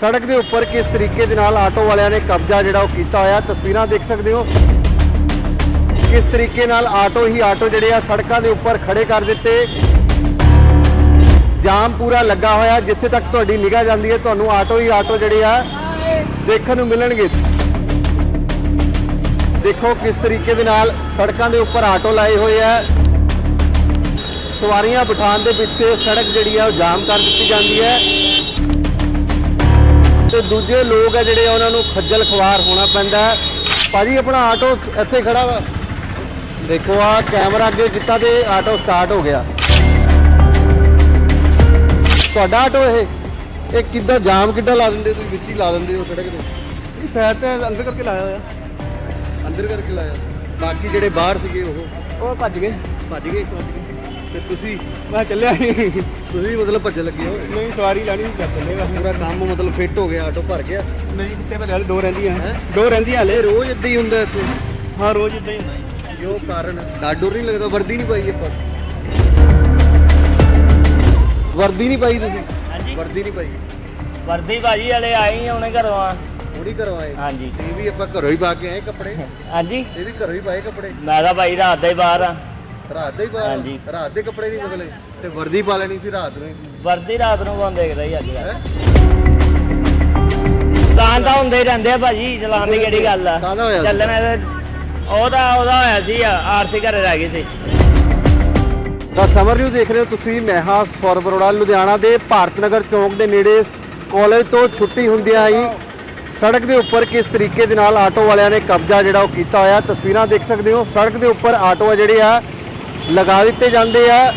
ਸੜਕ ਦੇ ਉੱਪਰ ਕਿਸ ਤਰੀਕੇ ਦੇ ਨਾਲ ਆਟੋ ਵਾਲਿਆਂ ਨੇ ਕਬਜ਼ਾ ਜਿਹੜਾ ਉਹ ਕੀਤਾ ਹੋਇਆ, ਤਸਵੀਰਾਂ ਦੇਖ ਸਕਦੇ ਹੋ। ਕਿਸ ਤਰੀਕੇ ਨਾਲ ਆਟੋ ਹੀ ਆਟੋ ਜਿਹੜੇ ਆ ਸੜਕਾਂ ਦੇ ਉੱਪਰ ਖੜੇ ਕਰ ਦਿੱਤੇ। ਜਾਮ ਪੂਰਾ ਲੱਗਾ ਹੋਇਆ, ਜਿੱਥੇ ਤੱਕ ਤੁਹਾਡੀ ਨਿਗਾਹ ਜਾਂਦੀ ਹੈ, ਤੁਹਾਨੂੰ ਆਟੋ ਹੀ ਆਟੋ ਜਿਹੜੇ ਆ ਦੇਖਣ ਨੂੰ ਮਿਲਣਗੇ। ਦੇਖੋ ਕਿਸ ਤਰੀਕੇ ਦੇ ਨਾਲ ਸੜਕਾਂ ਦੇ ਉੱਪਰ ਆਟੋ ਲਾਏ ਹੋਏ ਆ। ਸਵਾਰੀਆਂ ਬਿਠਾਉਣ ਦੇ ਪਿੱਛੇ ਸੜਕ ਜਿਹੜੀ ਆ ਉਹ ਜਾਮ ਕਰ ਦਿੱਤੀ ਜਾਂਦੀ ਹੈ। ਤੇ ਦੂਜੇ ਲੋਕ ਆ ਜਿਹੜੇ ਉਹਨਾਂ ਨੂੰ ਖੱਜਲ ਖਵਾਰ ਹੋਣਾ ਪੈਂਦਾ ਹੈ। ਭਾਜੀ ਆਪਣਾ ਆਟੋ ਇੱਥੇ ਖੜਾ ਵਾ। ਦੇਖੋ ਆ ਕੈਮਰਾ ਅੱਗੇ ਕੀਤਾ ਤੇ ਆਟੋ ਸਟਾਰਟ ਹੋ ਗਿਆ। ਤੁਹਾਡਾ ਆਟੋ ਇਹ? ਇਹ ਕਿੱਦਾਂ ਜਾਮ ਕਿੱਦਾਂ ਲਾ ਦਿੰਦੇ? ਤੁਸੀਂ ਵਿੱਚ ਹੀ ਲਾ ਦਿੰਦੇ ਹੋ ਸੜਕ ਤੇ ਇਹ ਸਾਈਡ ਤੇ ਅੰਦਰ ਕਰਕੇ ਲਾਇਆ ਹੋਇਆ। ਅੰਦਰ ਕਰਕੇ ਲਾਇਆ। ਬਾਕੀ ਜਿਹੜੇ ਬਾਹਰ ਸੀਗੇ ਉਹ? ਉਹ ਭੱਜ ਗਏ। ਭੱਜ ਗਏ। ਤੇ ਤੁਸੀਂ ਮੈਂ ਚੱਲਿਆ ਨਹੀਂ ਤੁਸੀਂ ਮਤਲਬ ਭੱਜ ਲੱਗੇ ਹੋ। ਨਹੀਂ ਸਵਾਰੀ ਲੈਣੀ ਸੀ ਚੱਲ ਚੱਲੇ ਬਸ। ਪੂਰਾ ਕੰਮ ਮਤਲਬ ਫਿੱਟ ਹੋ ਗਿਆ ਆਟੋ ਭਰ ਗਿਆ। ਨਹੀਂ ਕਿਤੇ ਪਰ ਹਲੇ? ਦੋ ਰਹਿੰਦੀਆਂ। ਹੈਂ? ਦੋ ਰਹਿੰਦੀਆਂ ਹਲੇ। ਇਹ ਰੋਜ਼ ਇਦਾਂ ਹੀ ਹੁੰਦਾ ਇੱਥੇ? ਹਾਂ ਰੋਜ਼ ਇਦਾਂ ਹੀ ਹੁੰਦਾ। ਜੀ ਜੋ ਕਾਰਨ? ਡਾਡੂਰ ਨਹੀਂ ਲੱਗਦਾ? ਵਰਦੀ ਨਹੀਂ ਪਾਈ ਆਪਾਂ? ਵਰਦੀ ਨਹੀਂ ਪਾਈ ਤੁਸੀਂ? ਹਾਂਜੀ। ਵਰਦੀ ਨਹੀਂ ਪਾਈ? ਵਰਦੀ ਭਾਜੀ ਵਾਲੇ ਆਏ ਹੀ ਹੁਣੇ ਘਰੋਂ ਆ। ਥੋੜੀ ਕਰਵਾਏ ਹਾਂਜੀ। ਇਹ ਵੀ ਆਪਾਂ ਘਰੋਂ ਹੀ ਪਾ ਕੇ ਆਏ ਕੱਪੜੇ? ਹਾਂਜੀ। ਇਹ ਵੀ ਘਰੋਂ ਹੀ ਪਾਏ ਕੱਪੜੇ? ਮੈਂ ਤਾਂ ਭਾਈ ਰਾਤ ਦਾ ਹੀ ਬਾਹਰ ਆ। ਰਾਤ ਦੇ ਹੀ ਪਾ ਹਾਂਜੀ। ਰਾਤ ਦੇ ਕੱਪੜੇ ਨਹੀਂ ਬਦਲੇ। ਤੇ ਵਰਦੀ ਪਾ ਲੈਣੀ ਸੀ ਰਾਤ ਨੂੰ ਹੀ। ਵਰਦੀ ਰਾਤ ਨੂੰ ਬੰਦ ਦੇਖਦਾ ਹੀ ਅੱਜ ਹੈਂ? ਤਾਂ ਤਾਂ ਹੁੰਦੇ ਹੀ ਰਹਿੰਦੇ ਆ ਭਾਜੀ ਚਲਾਉਣ ਦੀ ਕਿਹੜੀ ਗੱਲ ਆ। ਕਾਹਦਾ ਹੋਇਆ ਸੀ? ਚੱਲਣਾ ਤੇ ਉਹਦਾ ਉਹਦਾ ਹੋਇਆ ਸੀ ਆਰਥਿਕ ਘਰੇ ਰਹਿ ਗਈ ਸੀ। ਤਾਂ ਸਮਰ ਨਿਊ ਦੇਖ ਰਹੇ ਹੋ ਤੁਸੀਂ ਮੈਂ ਹਾਂ ਸੌਰਵ ਅਰੋੜਾ ਲੁਧਿਆਣਾ ਦੇ ਭਾਰਤ ਨਗਰ ਚੌਂਕ ਦੇ ਨੇੜੇ ਕਾਲਜ ਤੋਂ ਛੁੱਟੀ ਹੁੰਦਿਆਂ ਹੀ ਸੜਕ ਦੇ ਉੱਪਰ ਕਿਸ ਤਰੀਕੇ ਦੇ ਨਾਲ ਆਟੋ ਵਾਲਿਆਂ ਨੇ ਕਬਜ਼ਾ ਜਿਹੜਾ ਉਹ ਕੀਤਾ ਹੋਇਆ ਤਸਵੀਰਾਂ ਦੇਖ ਸਕਦੇ ਹੋ। ਸੜਕ ਦੇ ਉੱਪਰ ਆਟੋ ਆ ਜਿਹੜੇ ਆ ਲਗਾ ਦਿੱਤੇ ਜਾਂਦੇ ਆ।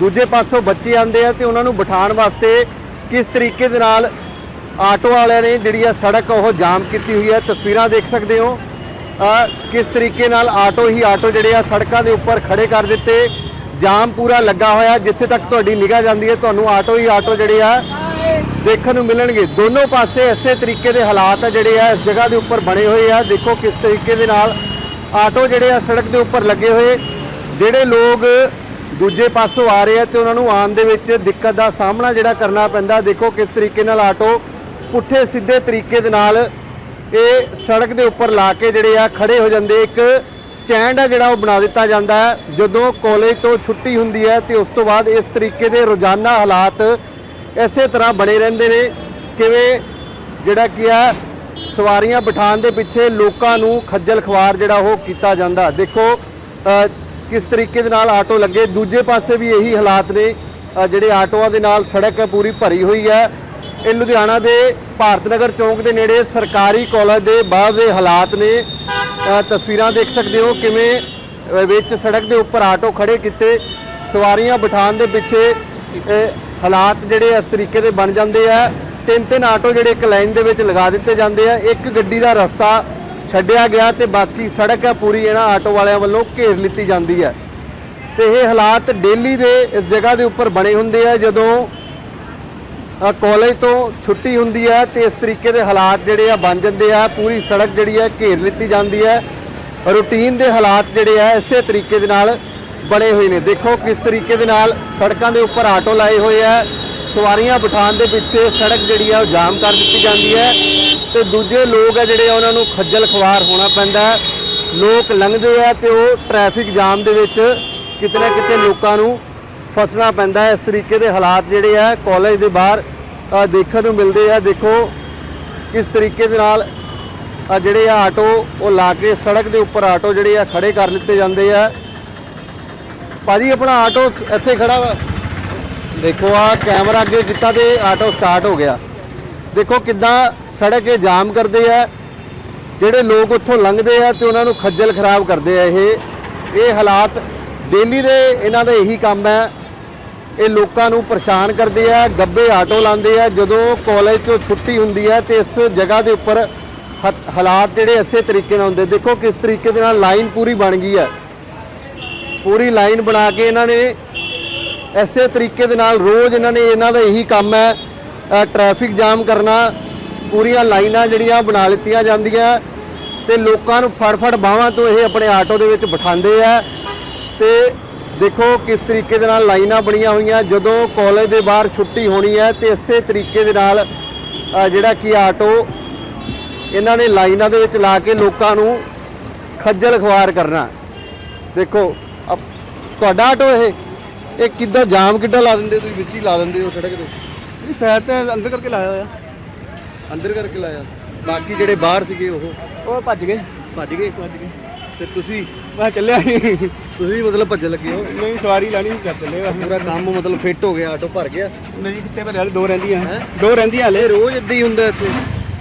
ਦੂਜੇ ਪਾਸੋਂ ਬੱਚੇ ਆਉਂਦੇ ਆ ਤੇ ਉਹਨਾਂ ਨੂੰ ਬਿਠਾਉਣ ਵਾਸਤੇ ਕਿਸ ਤਰੀਕੇ ਦੇ ਨਾਲ ਆਟੋ ਵਾਲਿਆਂ ਨੇ ਜਿਹੜੀ ਆ ਸੜਕ ਉਹ ਜਾਮ ਕੀਤੀ ਹੋਈ ਹੈ ਤਸਵੀਰਾਂ ਦੇਖ ਸਕਦੇ ਹੋ। ਕਿਸ ਤਰੀਕੇ ਨਾਲ ਆਟੋ ਹੀ ਆਟੋ ਜਿਹੜੇ ਆ ਸੜਕਾਂ ਦੇ ਉੱਪਰ ਖੜੇ ਕਰ ਦਿੱਤੇ। ਜਾਮ ਪੂਰਾ ਲੱਗਾ ਹੋਇਆ, ਜਿੱਥੇ ਤੱਕ ਤੁਹਾਡੀ ਨਿਗਾਹ ਜਾਂਦੀ ਹੈ, ਤੁਹਾਨੂੰ ਆਟੋ ਹੀ ਆਟੋ ਜਿਹੜੇ ਆ ਦੇਖਣ ਨੂੰ ਮਿਲਣਗੇ। ਦੋਨੋਂ ਪਾਸੇ ਐਸੇ ਤਰੀਕੇ ਦੇ ਹਾਲਾਤ ਆ ਜਿਹੜੇ ਆ, ਇਸ ਜਗ੍ਹਾ ਦੇ ਉੱਪਰ ਬਣੇ ਹੋਏ ਆ। ਦੇਖੋ ਕਿਸ ਤਰੀਕੇ ਦੇ ਨਾਲ ਆਟੋ ਜਿਹੜੇ ਆ ਸੜਕ ਦੇ ਉੱਪਰ ਲੱਗੇ ਹੋਏ। ਜਿਹੜੇ ਲੋਕ ਦੂਜੇ ਪਾਸੋਂ ਆ ਰਹੇ ਆ ਤੇ ਉਹਨਾਂ ਨੂੰ ਆਉਣ ਦੇ ਵਿੱਚ ਦਿੱਕਤ ਦਾ ਸਾਹਮਣਾ ਜਿਹੜਾ ਕਰਨਾ ਪੈਂਦਾ, ਦੇਖੋ ਕਿਸ ਤਰੀਕੇ ਨਾਲ ਆਟੋ ਪੁੱਠੇ ਸਿੱਧੇ ਤਰੀਕੇ ਦੇ ਨਾਲ ਇਹ ਸੜਕ ਦੇ ਉੱਪਰ ਲਾ ਕੇ ਜਿਹੜੇ ਆ ਖੜੇ ਹੋ ਜਾਂਦੇ। ਇੱਕ ਸਟੈਂਡ ਆ ਜਿਹੜਾ ਉਹ ਬਣਾ ਦਿੱਤਾ ਜਾਂਦਾ ਹੈ। ਜਦੋਂ ਕਾਲਜ ਤੋਂ ਛੁੱਟੀ ਹੁੰਦੀ ਹੈ ਤੇ ਉਸ ਤੋਂ ਬਾਅਦ ਇਸ ਤਰੀਕੇ ਦੇ ਰੋਜ਼ਾਨਾ ਹਾਲਾਤ ਇਸੇ ਤਰ੍ਹਾਂ ਬਣੇ ਰਹਿੰਦੇ ਨੇ। ਕਿਵੇਂ ਜਿਹੜਾ ਕੀ ਆ, ਸਵਾਰੀਆਂ ਬਿਠਾਉਣ ਦੇ ਪਿੱਛੇ ਲੋਕਾਂ ਨੂੰ ਖੱਜਲ ਖਵਾਰ ਜਿਹੜਾ ਉਹ ਕੀਤਾ ਜਾਂਦਾ। ਦੇਖੋ ਕਿਸ ਤਰੀਕੇ ਦੇ ਨਾਲ ਆਟੋ ਲੱਗੇ? ਦੂਜੇ ਪਾਸੇ ਵੀ ਇਹੀ ਹਾਲਾਤ ਨੇ। ਜਿਹੜੇ ਆਟੋਆਂ ਦੇ ਨਾਲ ਸੜਕ ਪੂਰੀ ਭਰੀ ਹੋਈ ਹੈ। ਇਹ ਲੁਧਿਆਣਾ ਦੇ ਭਾਰਤ ਨਗਰ ਚੌਂਕ ਦੇ ਨੇੜੇ ਸਰਕਾਰੀ ਕਾਲਜ ਦੇ ਬਾਹਰ ਦੇ ਹਾਲਾਤ ਨੇ। ਤਸਵੀਰਾਂ ਦੇਖ ਸਕਦੇ ਹੋ ਕਿਵੇਂ ਵਿੱਚ ਸੜਕ ਦੇ ਉੱਪਰ ਆਟੋ ਖੜੇ ਕੀਤੇ। ਸਵਾਰੀਆਂ ਬਿਠਾਉਣ ਦੇ ਪਿੱਛੇ ਹਾਲਾਤ ਜਿਹੜੇ ਇਸ ਤਰੀਕੇ ਦੇ ਬਣ ਜਾਂਦੇ ਆ। ਤਿੰਨ ਤਿੰਨ ਆਟੋ ਜਿਹੜੇ ਇੱਕ ਲਾਈਨ ਦੇ ਵਿੱਚ ਲਗਾ ਦਿੱਤੇ ਜਾਂਦੇ ਆ। ਇੱਕ ਗੱਡੀ ਦਾ ਰਸਤਾ ਛੱਡਿਆ ਗਿਆ ਤੇ ਬਾਕੀ ਸੜਕ ਹੈ ਪੂਰੀ ਇਹਨਾਂ ਆਟੋ ਵਾਲਿਆਂ ਵੱਲੋਂ ਘੇਰ ਲਿੱਤੀ ਜਾਂਦੀ ਹੈ। ਤੇ ਇਹ ਹਾਲਾਤ ਡੇਲੀ ਦੇ ਇਸ ਜਗ੍ਹਾ ਦੇ ਉੱਪਰ ਬਣੇ ਹੁੰਦੇ ਆ ਜਦੋਂ ਅ, ਕਾਲਜ ਤੋਂ ਛੁੱਟੀ ਹੁੰਦੀ ਹੈ ਤੇ ਇਸ ਤਰੀਕੇ ਦੇ ਹਾਲਾਤ ਜਿਹੜੇ ਆ ਬਣ ਜਾਂਦੇ ਆ। ਪੂਰੀ ਸੜਕ ਜਿਹੜੀ ਹੈ ਘੇਰ ਲਿੱਤੀ ਜਾਂਦੀ ਹੈ। ਰੂਟੀਨ ਦੇ ਹਾਲਾਤ ਜਿਹੜੇ ਆ ਇਸੇ ਤਰੀਕੇ ਦੇ ਨਾਲ ਬਣੇ ਹੋਏ ਨੇ। ਦੇਖੋ ਕਿਸ ਤਰੀਕੇ ਦੇ ਨਾਲ ਸੜਕਾਂ ਦੇ ਉੱਪਰ ਆਟੋ ਲਾਏ ਹੋਏ ਆ। ਸਵਾਰੀਆਂ ਬਿਠਾਉਣ ਦੇ ਪਿੱਛੇ ਸੜਕ ਜਿਹੜੀ ਆ ਉਹ ਜਾਮ ਕਰ ਦਿੱਤੀ ਜਾਂਦੀ ਹੈ ਤੇ ਦੂਜੇ ਲੋਕ ਆ ਜਿਹੜੇ ਆ ਉਹਨਾਂ ਨੂੰ ਖੱਜਲ ਖਵਾਰ ਹੋਣਾ ਪੈਂਦਾ ਲੋਕ ਲੰਘਦੇ ਆ ਤੇ ਉਹ ਟ੍ਰੈਫਿਕ ਜਾਮ ਦੇ ਵਿੱਚ ਕਿਤੇ ਨਾ ਕਿਤੇ ਲੋਕਾਂ ਨੂੰ ਫਸਣਾ ਪੈਂਦਾ ਹੈ। ਇਸ ਤਰੀਕੇ ਦੇ ਹਾਲਾਤ ਜਿਹੜੇ ਆ ਕਾਲਜ ਦੇ ਬਾਹਰ ਦੇਖਣ ਨੂੰ ਮਿਲਦੇ ਆ। ਦੇਖੋ ਕਿਸ ਤਰੀਕੇ ਦੇ ਨਾਲ ਆ ਜਿਹੜੇ ਆ ਆਟੋ ਉਹ ਲਾ ਕੇ ਸੜਕ ਦੇ ਉੱਪਰ ਆਟੋ ਜਿਹੜੇ ਆ ਖੜੇ ਕਰ ਲਿੱਤੇ ਜਾਂਦੇ ਆ। ਭਾਜੀ ਆਪਣਾ ਆਟੋ ਇੱਥੇ ਖੜਾ ਵਾ। ਦੇਖੋ ਆ ਕੈਮਰਾ ਅੱਗੇ ਕੀਤਾ ਤੇ ਆਟੋ ਸਟਾਰਟ ਹੋ ਗਿਆ। ਦੇਖੋ ਕਿੱਦਾਂ ਸੜਕ ਇਹ ਜਾਮ ਕਰਦੇ ਆ, ਜਿਹੜੇ ਲੋਕ ਉੱਥੋਂ ਲੰਘਦੇ ਆ ਤੇ ਉਹਨਾਂ ਨੂੰ ਖੱਜਲ ਖਰਾਬ ਕਰਦੇ ਆ ਇਹ। ਇਹ ਹਾਲਾਤ ਡੇਲੀ ਦੇ ਇਹਨਾਂ ਦਾ ਇਹੀ ਕੰਮ ਹੈ। ਇਹ ਲੋਕਾਂ ਨੂੰ ਪਰੇਸ਼ਾਨ ਕਰਦੇ ਆ, ਗੱਬੇ ਆਟੋ ਲਾਉਂਦੇ ਆ। ਜਦੋਂ ਕਾਲਜ ਤੋਂ ਛੁੱਟੀ ਹੁੰਦੀ ਹੈ ਤੇ ਇਸ ਜਗ੍ਹਾ ਦੇ ਉੱਪਰ ਹ- ਹਾਲਾਤ ਜਿਹੜੇ ਇਸੇ ਤਰੀਕੇ ਨਾਲ ਹੁੰਦੇ। ਦੇਖੋ ਕਿਸ ਤਰੀਕੇ ਦੇ ਨਾਲ ਲਾਈਨ ਪੂਰੀ ਬਣ ਗਈ ਹੈ। ਪੂਰੀ ਲਾਈਨ ਬਣਾ ਕੇ ਇਹਨਾਂ ਨੇ ਇਸੇ ਤਰੀਕੇ ਦੇ ਨਾਲ ਰੋਜ਼ ਇਹਨਾਂ ਨੇ ਇਹਨਾਂ ਦਾ ਇਹੀ ਕੰਮ ਹੈ ਅ, ਟ੍ਰੈਫਿਕ ਜਾਮ ਕਰਨਾ ਪੂਰੀਆਂ ਲਾਈਨਾਂ ਜਿਹੜੀਆਂ ਬਣਾ ਲਿੱਤੀਆਂ ਜਾਂਦੀਆਂ ਤੇ ਲੋਕਾਂ ਨੂੰ ਫੜ-ਫੜ ਬਾਹਾਂ ਤੋਂ ਇਹ ਆਪਣੇ ਆਟੋ ਦੇ ਵਿੱਚ ਬਿਠਾਉਂਦੇ ਆ ਤੇ ਦੇਖੋ ਕਿਸ ਤਰੀਕੇ ਦੇ ਨਾਲ ਲਾਈਨਾਂ ਬਣੀਆਂ ਹੋਈਆਂ ਜਦੋਂ ਕਾਲਜ ਦੇ ਬਾਹਰ ਛੁੱਟੀ ਹੋਣੀ ਹੈ ਤੇ ਇਸੇ ਤਰੀਕੇ ਦੇ ਨਾਲ ਜਿਹੜਾ ਕੀ ਆਟੋ ਇਹਨਾਂ ਨੇ ਲਾਈਨਾਂ ਦੇ ਵਿੱਚ ਲਾ ਕੇ ਲੋਕਾਂ ਨੂੰ ਖੱਜਲ ਖਵਾਰ ਕਰਨਾ। ਦੇਖੋ ਤੁਹਾਡਾ ਆਟੋ ਇਹ? ਇਹ ਕਿੱਦਾਂ ਜਾਮ ਕਿੱਦਾਂ ਲਾ ਦਿੰਦੇ ਤੁਸੀਂ? ਵਿੱਚ ਹੀ ਲਾ ਦਿੰਦੇ ਹੋ ਸੜਕ ਤੇ? ਇਹ ਸਾਈਡ ਤੇ ਅੰਦਰ ਕਰਕੇ ਲਾਇਆ ਹੋਇਆ। ਅੰਦਰ ਕਰਕੇ ਲਾਇਆ। ਬਾਕੀ ਜਿਹੜੇ ਬਾਹਰ ਸੀਗੇ ਉਹ? ਉਹ ਭੱਜ ਗਏ। ਭੱਜ ਗਏ? ਭੱਜ ਗਏ। ਤੇ ਤੁਸੀਂ? ਮੈਂ ਚੱਲਿਆ ਨਹੀਂ ਤੁਸੀਂ ਮਤਲਬ ਭੱਜ ਲੱਗੇ ਹੋ? ਨਹੀਂ ਸਵਾਰੀ ਲਾਣੀ ਨਹੀਂ ਕਰ ਚੱਲੇ ਬਸ ਪੂਰਾ ਕੰਮ ਮਤਲਬ ਫਿੱਟ ਹੋ ਗਿਆ ਆਟੋ ਭਰ ਗਿਆ? ਨਹੀਂ ਕਿਤੇ ਭਰੇ ਹਲੇ? ਦੋ ਰਹਿੰਦੀਆਂ। ਹੈਂ? ਦੋ ਰਹਿੰਦੀਆਂ ਹਲੇ। ਇਹ ਰੋਜ਼ ਇਦਾਂ ਹੀ ਹੁੰਦਾ ਇੱਥੇ?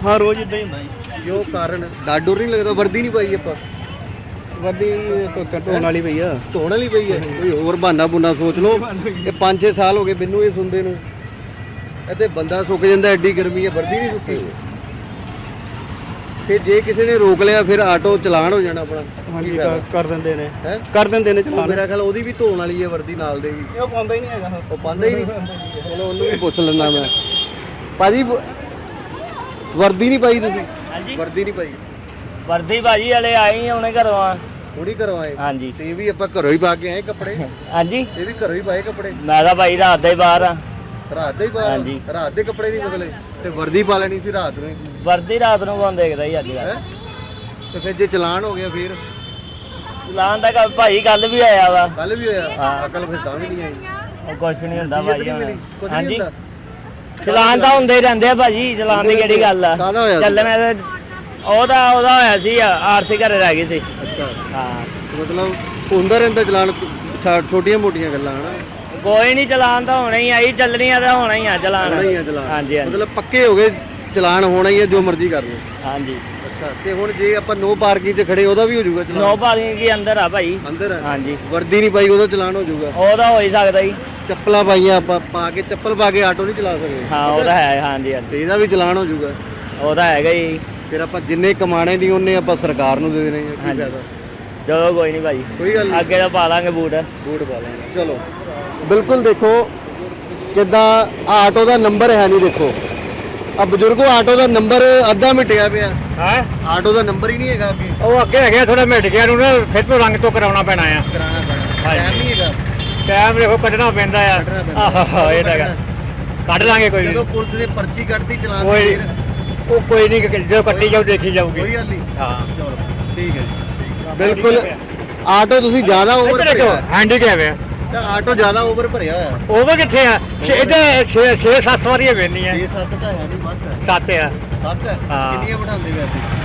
ਹਾਂ ਰੋਜ਼ ਇਦਾਂ ਹੀ ਹੁੰਦਾ ਜੀ। ਜੋ ਕਾਰਨ? ਡਾਡੂਰ ਨਹੀਂ ਲੱਗਦਾ? ਵਰਦੀ ਨਹੀਂ ਪਾਈ ਆਪਾਂ? ਧੋਣ ਵਾਲੀ ਪਈ ਆ। ਧੋਣ ਵਾਲੀ ਪਈ ਹੈ ਕੋਈ ਹੋਰ ਬਹਾਨਾ ਬੁਨਾ ਸੋਚ ਲਓ। ਇਹ 5-6 ਸਾਲ ਹੋ ਗਏ ਮੈਨੂੰ ਇਹ ਸੁਣਦੇ ਨੂੰ। ਇੱਥੇ ਬੰਦਾ ਸੁੱਕ ਜਾਂਦਾ ਐਡੀ ਗਰਮੀ ਹੈ ਵਰਦੀ ਨਹੀਂ ਸੁੱਕੀ। ਤੇ ਜੇ ਕਿਸੇ ਨੇ ਰੋਕ ਲਿਆ ਫਿਰ ਆਟੋ ਚਲਾਨ ਹੋ ਜਾਣਾ ਆਪਣਾ। ਹਾਂਜੀ ਕਰ- ਕਰ ਦਿੰਦੇ ਨੇ। ਹੈ? ਕਰ ਦਿੰਦੇ ਨੇ ਚਲਾਨ। ਮੇਰਾ ਖਿਆਲ ਉਹਦੀ ਵੀ ਧੋਣ ਵਾਲੀ ਹੈ ਵਰਦੀ ਨਾਲ ਦੇ ਵੀ। ਉਹ ਪਾਉਂਦਾ ਹੀ ਨਹੀਂ ਹੈਗਾ। ਉਹ ਪਾਉਂਦਾ ਹੀ ਨਹੀਂ। ਚਲੋ ਉਹਨੂੰ ਵੀ ਪੁੱਛ ਲੈਣਾ ਮੈਂ। ਭਾਜੀ ਵ- ਵਰਦੀ ਨਹੀਂ ਪਾਈ ਤੁਸੀਂ? ਹਾਂਜੀ। ਵਰਦੀ ਨਹੀਂ ਪਾਈ? ਵਰਦੀ ਭਾਜੀ ਹਲੇ ਆਈ ਹੁਣੇ ਘਰੋਂ ਆ। ਥੋੜੀ ਕਰਵਾਏ। ਹਾਂਜੀ। ਤੇ ਇਹ ਵੀ ਆਪਾਂ ਘਰੋਂ ਹੀ ਪਾ ਕੇ ਆਏ ਕੱਪੜੇ। ਹਾਂਜੀ। ਇਹ ਵੀ ਘਰੋਂ ਹੀ ਪਾਏ ਕੱਪੜੇ। ਮੈਂ ਤਾਂ ਭਾਈ ਰਾਤ ਦਾ ਹੀ ਬਾਹਰ ਆ। ਰਾਤ ਦੇ ਹੀ ਬਾਹਰ ਹਾਂਜੀ। ਰਾਤ ਦੇ ਕੱਪੜੇ ਨਹੀਂ ਬਦਲੇ। ਤੇ ਵਰਦੀ ਪਾ ਲੈਣੀ ਸੀ ਰਾਤ ਨੂੰ ਵਰਦੀ ਰਾਤ ਨੂੰ ਕੌਣ ਦੇਖਦਾ ਹੀ ਅੱਜ ਹੈ? ਤੇ ਫਿਰ ਜੇ ਚਲਾਨ ਹੋ ਗਿਆ ਫਿਰ? ਚਲਾਨ ਦਾ ਕੰਮ ਭਾਈ ਕੱਲ ਵੀ ਆਇਆ ਵਾ। ਕੱਲ ਵੀ ਹੋਇਆ। ਅਕਲ ਫਿਰ ਤਾਂ ਵੀ ਨਹੀਂ ਆਈ ਉਹ ਕੁਛ ਨਹੀਂ ਹੁੰਦਾ ਨਸੀਹਤ ਭਾਈ ਨਹੀਂ ਮਿਲੀ, ਹੁਣ ਕੁਛ ਨਹੀਂ ਹਾਂਜੀ। ਹੁੰਦਾ। ਚਲਾਨ ਤਾਂ ਹੁੰਦੇ ਹੀ ਰਹਿੰਦੇ ਆ ਭਾਜੀ ਚਲਾਨ ਦੀ ਕਿਹੜੀ ਗੱਲ ਆ। ਕਾਹਦਾ ਹੋਇਆ ਸੀ? ਚੱਲਣਾ ਤਾਂ ਉਹਦਾ ਉਹਦਾ ਹੋਇਆ ਸੀ ਆਰਥਿਕ ਘਰੇ ਰਹਿ ਗਈ ਸੀ। ਅੱਛਾ ਹਾਂ। ਮਤਲਬ ਹੁੰਦਾ ਰਹਿੰਦਾ ਚਲਾਨ ਛੋਟੀਆਂ ਮੋਟੀਆਂ ਗੱਲਾਂ ਹਨਾ? ਕੋਈ ਨਹੀਂ ਚਲਾਨ ਤਾਂ ਹੋਣਾ ਹੀ ਆਈ ਚੱਲਣੀ ਆ ਤਾਂ ਹੋਣਾ ਹੀ ਆ ਚਲਾਨ। ਹੋਣਾ ਹੀ ਆ ਚਲਾਨ। ਹਾਂਜੀ ਹਾਂਜੀ। ਮਤਲਬ ਪੱਕੇ ਹੋ ਗਏ ਚਲਾਨ ਹੋਣਾ ਹੀ ਹੈ ਜੋ ਮਰਜ਼ੀ ਕਰ ਲਓ। ਹਾਂਜੀ। ਅੱਛਾ ਤੇ ਹੁਣ ਜੇ ਆਪਾਂ ਨੋ ਪਾਰਕਿੰਗ 'ਚ ਖੜੇ ਉਹਦਾ ਵੀ ਹੋ ਜਾਊਗਾ ਚਲਾਨ? ਨੋ ਪਾਰਕਿੰਗ ਕੀ ਅੰਦਰ ਆ ਭਾਈ। ਅੰਦਰ ਹੈ ਹਾਂਜੀ। ਵਰਦੀ ਨਹੀਂ ਪਾਈ ਉਹਦਾ ਚਲਾਨ ਹੋ ਜਾਊਗਾ? ਉਹਦਾ ਹੋ ਹੀ ਸਕਦਾ ਜੀ। ਚੱਪਲਾਂ ਪਾਈਆਂ ਆਪਾਂ ਪਾ ਕੇ ਚੱਪਲ ਪਾ ਕੇ ਆਟੋ ਨਹੀਂ ਚਲਾ ਸਕਦੇ। ਹਾਂ ਉਹਦਾ ਹੈ ਹਾਂਜੀ ਹਾਂਜੀ। ਤੇ ਇਹਦਾ ਵੀ ਚਲਾਨ ਹੋ ਜਾਊਗਾ। ਉਹਦਾ ਹੈਗਾ ਹੀ। ਫਿਰ ਆਪਾਂ ਜਿੰਨੇ ਕਮਾਣੇ ਨਹੀਂ ਉਹਨੇ ਆਪਾਂ ਸਰਕਾਰ ਨੂੰ ਦੇ ਦੇਣੇ ਆ ਕੀ। ਫਾਇਦਾ? ਚਲੋ ਕੋਈ ਨਹੀਂ ਭਾਈ। ਕੋਈ ਗੱਲ ਨਹੀਂ ਅੱਗੇ ਤਾਂ ਪਾ ਲਾਂਗੇ ਬੂਟ। ਬੂਟ ਪਾ ਲੈਣਾ ਚਲੋ। ਬਿਲਕੁਲ ਦੇਖੋ ਕਿਦਾਂ ਆਟੋ ਦਾ ਨੰਬਰ ਹੈ ਨਹੀਂ ਦੇਖੋ। ਆ ਬਜ਼ੁਰਗੋ ਆਟੋ ਦਾ ਨੰਬਰ ਅੱਧਾ ਮਿਟਿਆ ਪਿਆ। ਹਾਂ? ਆਟੋ ਦਾ ਨੰਬਰ ਹੀ ਨਹੀਂ ਹੈਗਾ ਅੱਗੇ। ਉਹ ਅੱਗੇ ਹੈਗੇ ਥੋੜਾ ਮਿਟ ਗਿਆ ਨੂੰ ਨਾ ਫਿਰ ਤੋਂ ਰੰਗ ਤੋਂ ਕਰਾਉਣਾ ਪੈਣਾ ਆ। ਕਰਾਣਾ ਪੈਣਾ। ਟਾਈਮ ਨਹੀਂ ਹੈਗਾ। ਟਾਈਮ ਦੇਖੋ ਕੱਢਣਾ ਪੈਂਦਾ ਆ। ਆਹ ਇਹ ਤਾਂ ਕੱਢ ਲਾਂਗੇ ਕੋਈ ਜਦੋਂ। ਪੁਲਿਸ ਨੇ ਪਰਚੀ ਕੱਢਤੀ ਚਲਾਨ ਦੀ ਕੋਈ ਉਹ ਕੋਈ ਨਹੀਂ ਜਦੋਂ ਕੱਟੀ ਜਾਊ ਦੇਖੀ ਜਾਊਗੀ। ਕੋਈ ਗੱਲ ਨਹੀਂ। ਹਾਂ। ਚਲੋ ਠੀਕ ਹੈ ਜੀ ਬਿਲਕੁਲ ਆਟੋ ਤੁਸੀਂ ਜ਼ਿਆਦਾ ਓਵਰ ਇੱਧਰ ਦੇਖੋ ਭਰਿਆ ਹੈਂਡੀਕੈਪ ਆ ਤਾਂ ਆਟੋ ਜ਼ਿਆਦਾ ਓਵਰ ਭਰਿਆ ਹੋਇਆ। ਉਹ ਕਿੱਥੇ ਆ? ਛੇ- ਇਹਦੇ 6 6 7 ਸਵਾਰੀਆਂ ਵੇਨੀ ਆ 6 7 ਤਾਂ ਹੈ ਨਹੀਂ ਵੱਧ। ਹੈ 7 ਆ। 7 ਹੈ? ਹਾਂ। ਕਿੰਨੀਆਂ ਬਿਠਾਉਂਦੇ ਵੈਸੇ